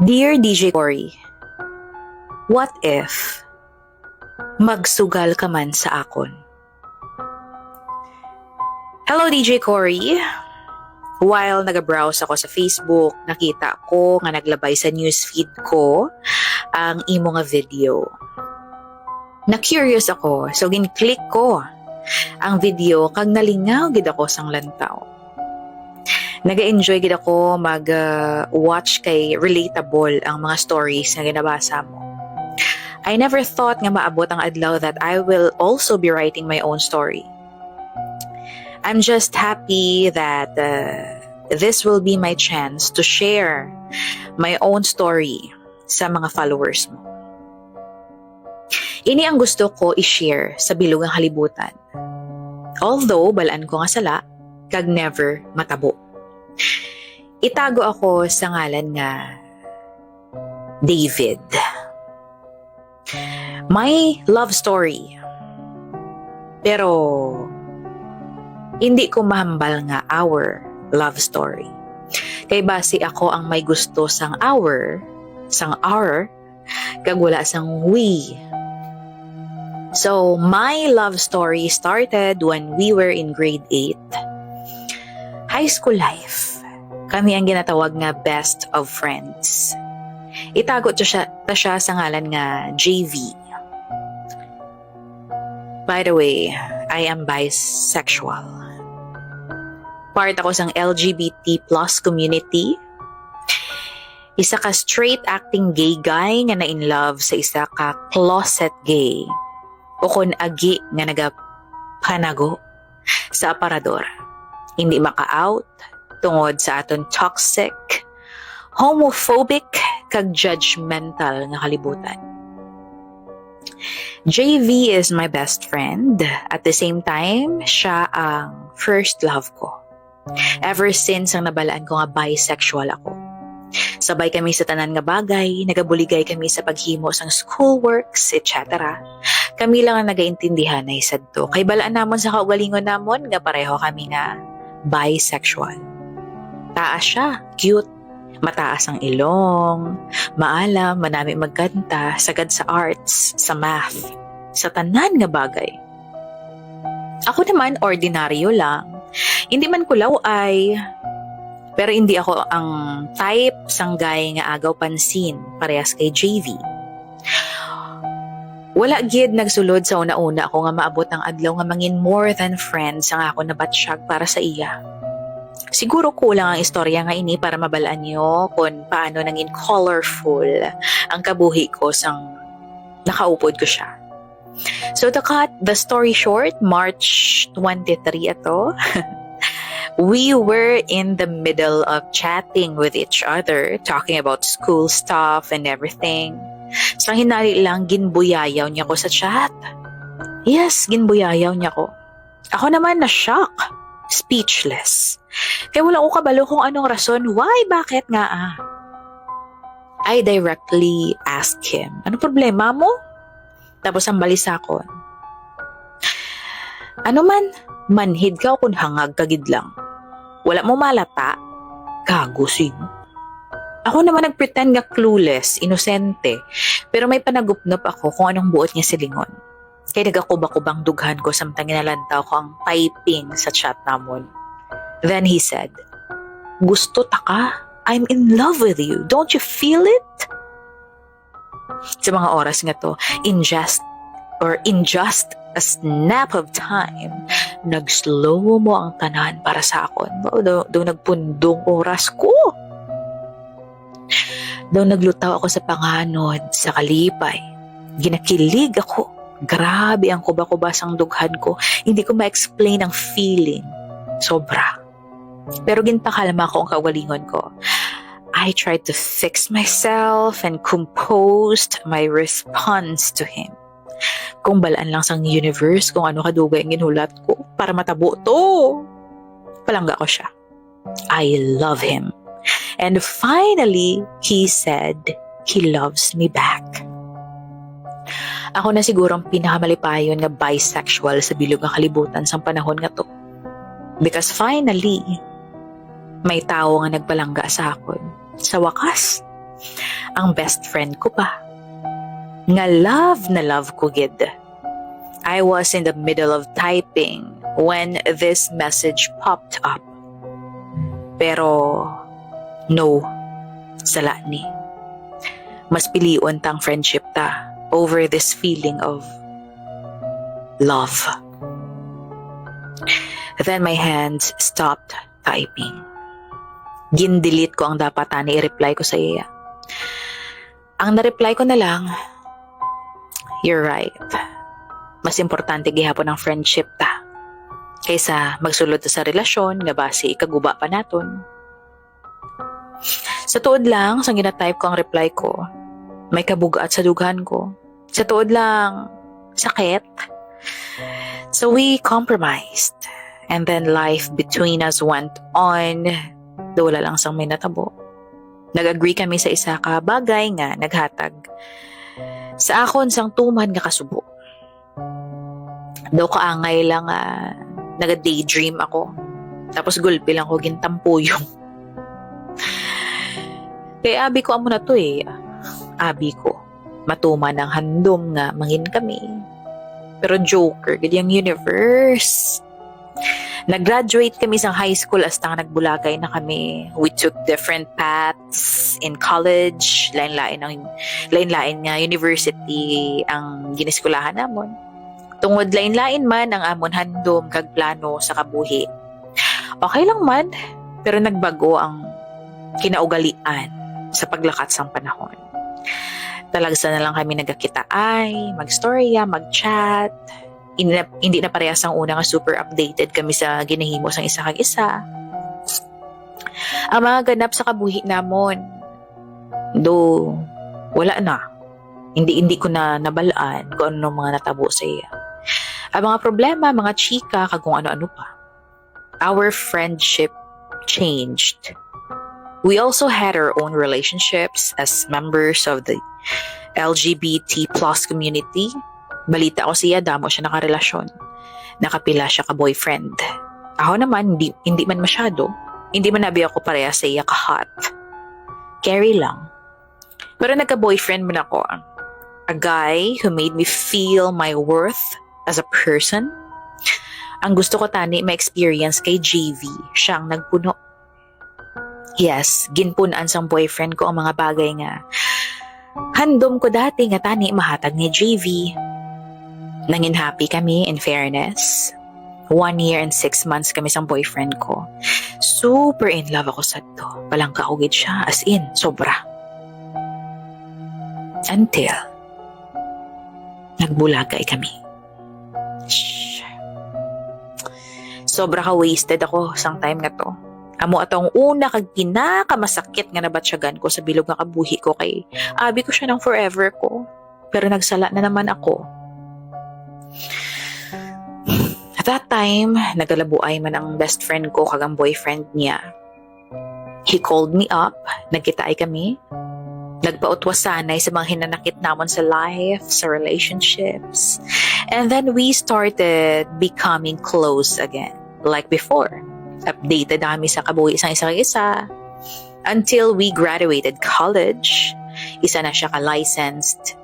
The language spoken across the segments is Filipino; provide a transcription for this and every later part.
Dear DJ Cory, what if magsugal ka man sa akon? Hello DJ Cory. While nag-browse ako sa Facebook, nakita ko nga naglabay sa newsfeed ko ang imo nga video. Na-curious ako, so gin-click ko ang video kag nalingaw gid ako sang lantaw. Naga-enjoy gid ako mag-watch kay relatable ang mga stories na ginabasa mo. I never thought nga maabot ang adlaw that I will also be writing my own story. I'm just happy that uh, this will be my chance to share my own story sa mga followers mo. Ini ang gusto ko i-share sa bilugang halibutan. Although, balaan ko nga sala, kag never matabo. Itago ako sa ngalan nga David. My love story. Pero hindi ko mahambal nga our love story. Kay base ako ang may gusto sang our, sang our, kag wala sang we. So, my love story started when we were in grade 8. High school life. Kami ang ginatawag nga best of friends. Itago to siya, ta siya sa ngalan nga JV. By the way, I am bisexual. Part ako sang LGBT plus community. Isa ka straight acting gay guy nga na in love sa isa ka closet gay. O kon agi nga nagapanago sa aparador. Hindi maka-out tungod sa aton toxic, homophobic, kag judgmental nga kalibutan. JV is my best friend. At the same time, siya ang first love ko. Ever since ang nabalaan ko nga bisexual ako. Sabay kami sa tanan nga bagay, nagabuligay kami sa paghimo sang schoolworks, etc. Kami lang ang nagaintindihan na isad to. Kay balaan namon sa kaugalingon namon nga pareho kami nga bisexual. Taas siya, cute, mataas ang ilong, maalam, manami magkanta, sagad sa arts, sa math, sa tanan nga bagay. Ako naman, ordinaryo lang. Hindi man kulaw ay, pero hindi ako ang type sang guy nga agaw pansin, parehas kay JV. Wala gid nagsulod sa una-una ako nga maabot ang adlaw nga mangin more than friends ang ako na batsyag para sa iya. Siguro kulang ang istorya nga ini para mabalaan niyo kung paano nangin colorful ang kabuhi ko sang nakaupod ko siya. So to cut the story short, March 23 ito. we were in the middle of chatting with each other, talking about school stuff and everything. Sa hinali lang, ginbuyayaw niya ko sa chat. Yes, ginbuyayaw niya ko. Ako naman na-shock. Speechless. Kaya wala ko kabalo kung anong rason. Why? Bakit nga ah? I directly asked him, ano problema mo? Tapos ang balisa ko, ano man, manhid ka kung hangag kagid lang. Wala mo malata, gago. Ako naman nagpretend nga clueless, inosente, pero may panagupnop ako kung anong buot niya silingon. Kaya nagakubakubang dughan ko samtang inalantaw ko ang typing sa chat namon. Then he said, Gusto ta? I'm in love with you. Don't you feel it? Sa mga oras nga to, in just or in just a snap of time, nag-slow mo ang tanan para sa akon. Mao daw, daw nagpundong oras ko. Daw naglutaw ako sa panganod, sa kalipay. Ginakilig ako. Grabe ang kubakubasang dughan ko. Hindi ko ma-explain ang feeling. Sobra. Pero ginpakalma ko ang kawalingon ko. I tried to fix myself and composed my response to him. Kung balaan lang sang universe kung ano kadugay ang ginulat ko para matabo to. Palangga ko siya. I love him. And finally, he said he loves me back. Ako na siguro ang pinakamalipayon nga bisexual sa bilog nga kalibutan sa panahon nga to. Because finally, may tao nga nagpalangga sa akon. Sa wakas, ang best friend ko pa. Nga love na love ko gid. I was in the middle of typing when this message popped up. Pero, no, sala ni. Mas pilion tang friendship ta over this feeling of love. Then my hands stopped typing. Gindelete ko ang dapat ani i-reply ko sa iya. Ang na-reply ko na lang, You're right. Mas importante gihapon ang friendship ta. Kaysa magsulod sa relasyon nga base ikaguba pa naton. Sa tuod lang, sa ginatype ko ang reply ko, may kabugat sa dughan ko. Sa tuod lang, sakit. So we compromised. And then life between us went on. Do wala lang sang may natabo. Nag-agree kami sa isa ka bagay nga naghatag. Sa akon sang tuman nga kasubo. Daw kaangay lang ah, naga-daydream ako. Tapos gulpi lang ko gintampuyong. Kaya abi ko amo na to eh. Abi ko. Matuman ang handom nga mangin kami. Pero joker, gid yung universe. Nag-graduate kami sa high school as tang nagbulagay na kami. We took different paths in college. Lain-lain ang lain-lain nga university ang giniskulahan namon. Tungod lain-lain man ang amon handom kag plano sa kabuhi. Okay lang man, pero nagbago ang kinaugalian sa paglakat sang panahon. Talagsa na lang kami nagkakita ay, mag-storya, mag-chat, hindi na, hindi na parehas ang una nga super updated kami sa ginahimo sang isa kag isa. Ang mga ganap sa kabuhi namon, do wala na. Hindi hindi ko na nabalaan kung ano mga natabo sa iya. Ang mga problema, mga chika, kag kung ano-ano pa. Our friendship changed. We also had our own relationships as members of the LGBT plus community Balita ko siya, damo siya nakarelasyon. Nakapila siya ka boyfriend. Ako naman, hindi, hindi man masyado. Hindi man nabi ako pareha sa iya ka-hot. Carry lang. Pero nagka-boyfriend man ako. A guy who made me feel my worth as a person. Ang gusto ko tani ma-experience kay JV, siyang nagpuno. Yes, ginpunaan sang boyfriend ko ang mga bagay nga. Handom ko dati nga tani mahatag ni JV. Nangin happy kami in fairness. One year and six months kami sa boyfriend ko. Super in love ako sa to. Palang kaugid siya. As in, sobra. Until, nagbulagay kami. Shh. Sobra ka wasted ako sang time nga to. Amo atong una kag pinakamasakit nga nabatsyagan ko sa bilog nga kabuhi ko kay abi ko siya ng forever ko. Pero nagsala na naman ako At that time, nagalabuay man ang best friend ko kag ang boyfriend niya. He called me up, nagkitaay kami. Nagpautwasanay sa mga hinanakit namon sa life, sa relationships. And then we started becoming close again, like before. Updated kami sa kabuhi isang isa isa. Until we graduated college, isa na siya ka-licensed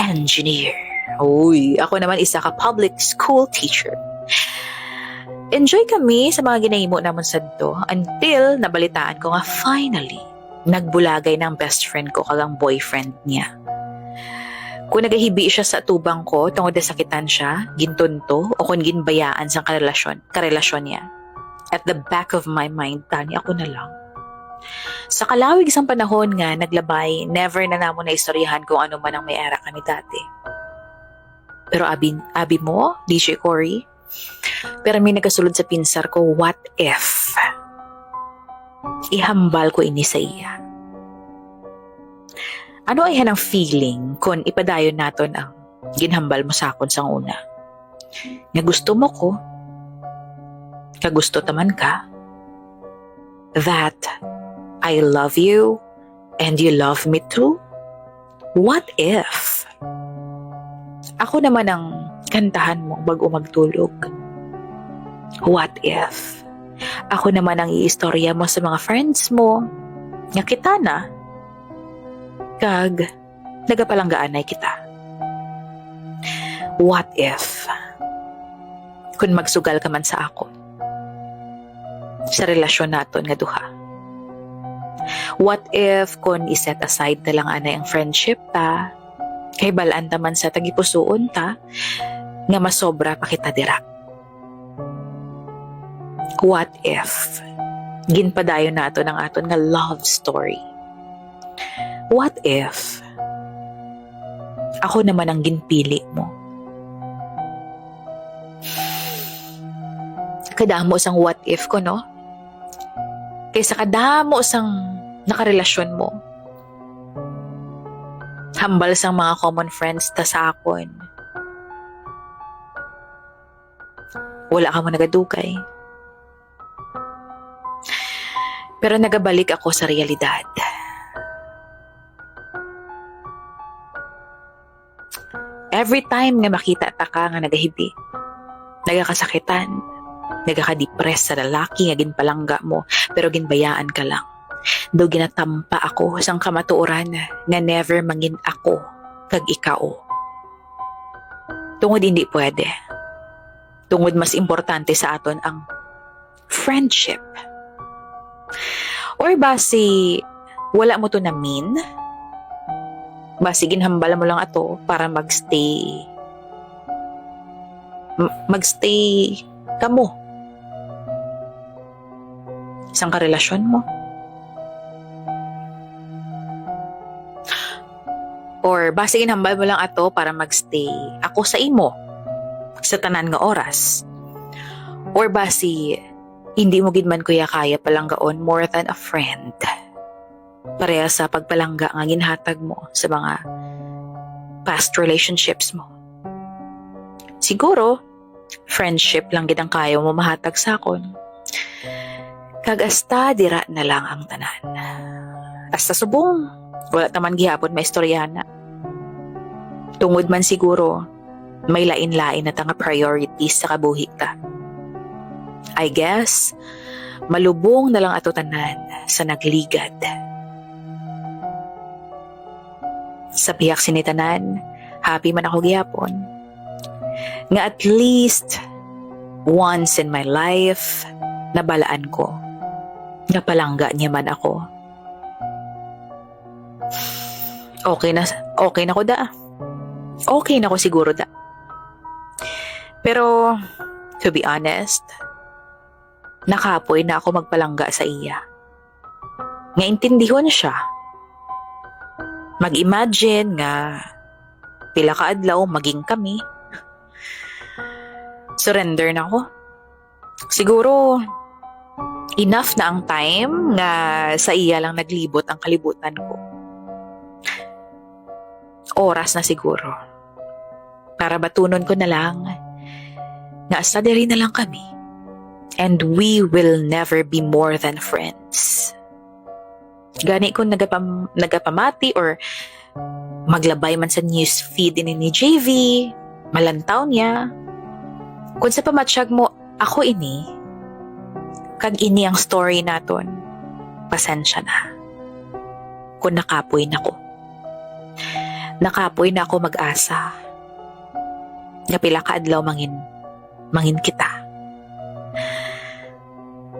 engineer. Uy, ako naman isa ka public school teacher. Enjoy kami sa mga ginahimo namon sa do until nabalitaan ko nga finally nagbulagay ng best friend ko kagang boyfriend niya. Kung nagahibi siya sa tubang ko tungod na sakitan siya, gintunto o kung ginbayaan sa karelasyon, karelasyon niya. At the back of my mind, tani ako na lang. Sa kalawig isang panahon nga naglabay, never na namo na istoryahan kung ano man ang may era kami dati. Pero abi, abi mo, DJ Cory, pero may nagasulod sa pinsar ko, what if? Ihambal ko ini sa iya. Ano ay hanang feeling kung ipadayon naton ang ginhambal mo sa akon sang una? Nga gusto mo ko, kagusto taman ka, that I love you and you love me too? What if? Ako naman ang kantahan mo bago magtulog. What if? Ako naman ang iistorya mo sa mga friends mo. Nga kita na. Kag, nagapalanggaan na kita. What if, kung magsugal ka man sa ako, sa relasyon naton nga duha? What if kung iset aside na lang ana ang friendship ta, kay balaan ta man sa tagipusoon ta, nga masobra pa kita dira? What if, ginpadayon nato ng aton nga love story? What if, ako naman ang ginpili mo? Kadamo sang what if ko, no? Kaysa kadamo sang nakarelasyon mo. Hambal sang mga common friends ta sa akon. Wala ka mo nagadugay. Pero nagabalik ako sa realidad. Every time nga makita ta ka nga nagahibi, nagakasakitan, nagaka-depress sa lalaki nga ginpalangga mo, pero ginbayaan ka lang. Do ginatampa ako sang kamatuoran nga never mangin ako kag ikaw. Tungod hindi pwede. Tungod mas importante sa aton ang friendship. Or basi wala mo to na mean? Basi ginhambala mo lang ato para magstay magstay ka mo isang karelasyon mo. Or base ginhambal mo lang ato para magstay ako sa imo sa tanan nga oras. Or base hindi mo gid man kuya kaya palanggaon more than a friend. Pareha sa pagpalangga nga ginhatag mo sa mga past relationships mo. Siguro, friendship lang gid ang kaya mo mahatag sa akon. Kagasta dira na lang ang tanan. Hasta subong, wala taman gihapon may istoryana. Tungod man siguro, may lain-lain na tanga priorities sa kabuhi ta. I guess, malubong na lang ato tanan sa nagligad. Sa biyak sinitanan, happy man ako gihapon. Nga at least, once in my life, nabalaan ko. Napalangga niya man ako. Okay na, okay na ko da. Okay na ko siguro da. Pero, to be honest, nakapoy na ako magpalangga sa iya. Nga intindihon siya. Mag-imagine nga pila ka adlaw maging kami. Surrender na ako. Siguro, enough na ang time nga sa iya lang naglibot ang kalibutan ko. Oras na siguro. Para batunon ko na lang nga sa diri na lang kami. And we will never be more than friends. Gani kung nagapam, nagapamati or maglabay man sa news feed ini ni JV, malantaw niya. Kung sa pamatsyag mo, ako ini, kag ini ang story naton, pasensya na. Kung nakapoy na ko. Nakapoy na ako mag-asa. Nga pila ka adlaw mangin, mangin kita.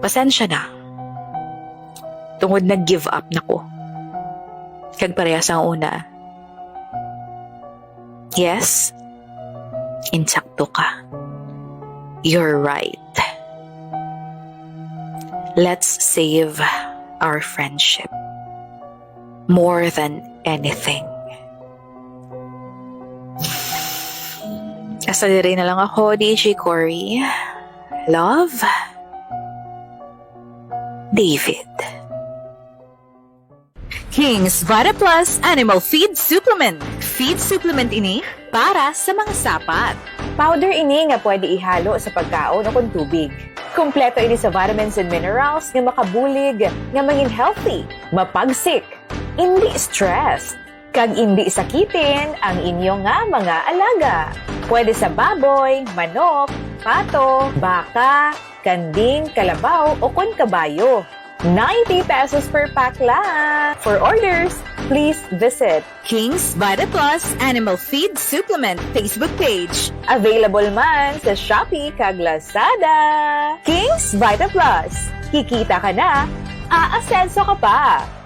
Pasensya na. Tungod nag-give up na ko. Kag parehas ang una. Yes, insakto ka. You're right. Let's save our friendship more than anything. Kasaliri na lang ako, DJ Corey. Love, David. King's Vita Plus Animal Feed Supplement. Feed supplement ini para sa mga sapat. Powder ini nga pwede ihalo sa pagkaon o kung tubig. Kompleto ini sa vitamins and minerals nga makabulig, nga mangin healthy, mapagsik, hindi stress, kag hindi sakitin ang inyong nga mga alaga. Pwede sa baboy, manok, pato, baka, kanding, kalabaw o kun kabayo. 90 pesos per pack lang. For orders, please visit King's Vita Plus Animal Feed Supplement Facebook page. Available man sa Shopee kag Lazada. Kings Vita Plus. Kikita ka na, aasenso ka pa.